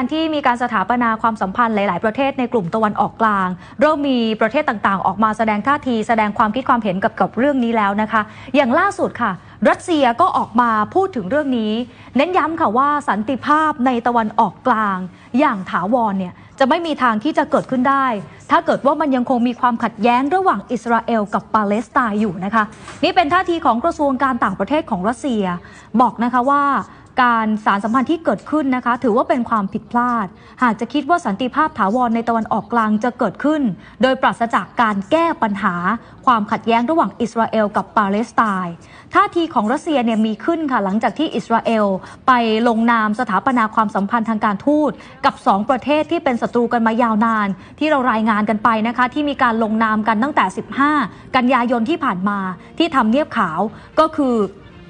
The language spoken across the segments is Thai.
การที่มีการสถาปนาความสัมพันธ์หลาย ๆ ประเทศในกลุ่มตะวันออกกลาง เริ่มมีประเทศต่าง ๆ ออกมาแสดงท่าทีแสดงความคิดความเห็นกับกับเรื่องนี้แล้วนะคะ อย่างล่าสุดค่ะ รัสเซียก็ออกมาพูดถึงเรื่องนี้ เน้นย้ำค่ะว่าสันติภาพในตะวันออกกลาง อย่างถาวรเนี่ยจะไม่มีทางที่จะเกิดขึ้นได้ ถ้าเกิดว่ามันยังคงมีความขัดแย้งระหว่างอิสราเอลกับปาเลสไตน์อยู่นะคะ นี่เป็นท่าทีของกระทรวงการต่างประเทศของรัสเซีย บอกนะคะว่า การสารสัมพันธ์ที่เกิดขึ้นนะคะ ถือว่าเป็นความผิดพลาด หากจะคิดว่าสันติภาพถาวรในตะวันออกกลางจะเกิดขึ้น โดยปราศจากการแก้ปัญหา ความขัดแย้งระหว่างอิสราเอลกับปาเลสไตน์ท่าทีของรัสเซียเนี่ยมีขึ้นค่ะหลังจากที่อิสราเอล ไปลงนามสถาปนาความสัมพันธ์ทางการทูตกับ 2 ประเทศที่เป็นศัตรูกันมายาวนาน ที่เรารายงานกันไปนะคะ ที่มีการลงนามกันตั้งแต่ 15 กันยายนที่ผ่านมาที่ทำเนียบขาวก็คือ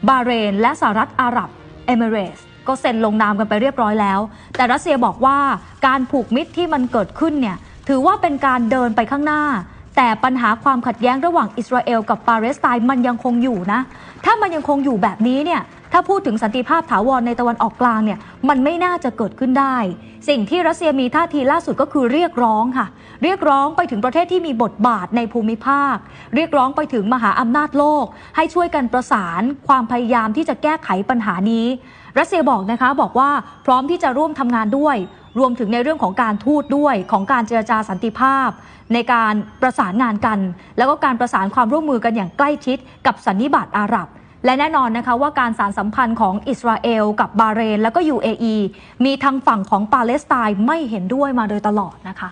บาเรนและสหรัฐอาหรับ เอมิเรสก็เซ็นลงนามกันไปเรียบร้อยแล้ว แต่รัสเซียบอกว่าการผูกมิตรที่มันเกิดขึ้นเนี่ยถือว่าเป็นการเดินไปข้างหน้า แต่ปัญหาความขัดแย้งระหว่างอิสราเอลกับปาเลสไตน์มันยังคงอยู่นะ ถ้ามันยังคงอยู่แบบนี้เนี่ย ถ้าพูดถึงสันติภาพถาวรในตะวันออกกลางเนี่ยมันไม่น่าจะเกิดขึ้นได้ สิ่งที่รัสเซียมีท่าทีล่าสุดก็คือเรียกร้องค่ะ เรียกร้องไปถึงประเทศที่มีบทบาทในภูมิภาค เรียกร้องไปถึงมหาอำนาจโลก ให้ช่วยกันประสานความพยายามที่จะแก้ไขปัญหานี้ รัสเซียบอกนะคะบอกว่าพร้อมที่จะร่วมทำงานด้วยรวมถึงในเรื่องของการทูตด้วยของการเจรจาสันติภาพ ในการประสานงานกัน แล้วก็การประสานความร่วมมือกันอย่างใกล้ชิดกับสันนิบาตอาหรับ และแน่นอนนะคะว่าการสารสัมพันธ์ของอิสราเอลกับบาเรน แล้วก็ UAE มีทางฝั่งของปาเลสไตน์ไม่เห็นด้วยมาโดยตลอดนะคะ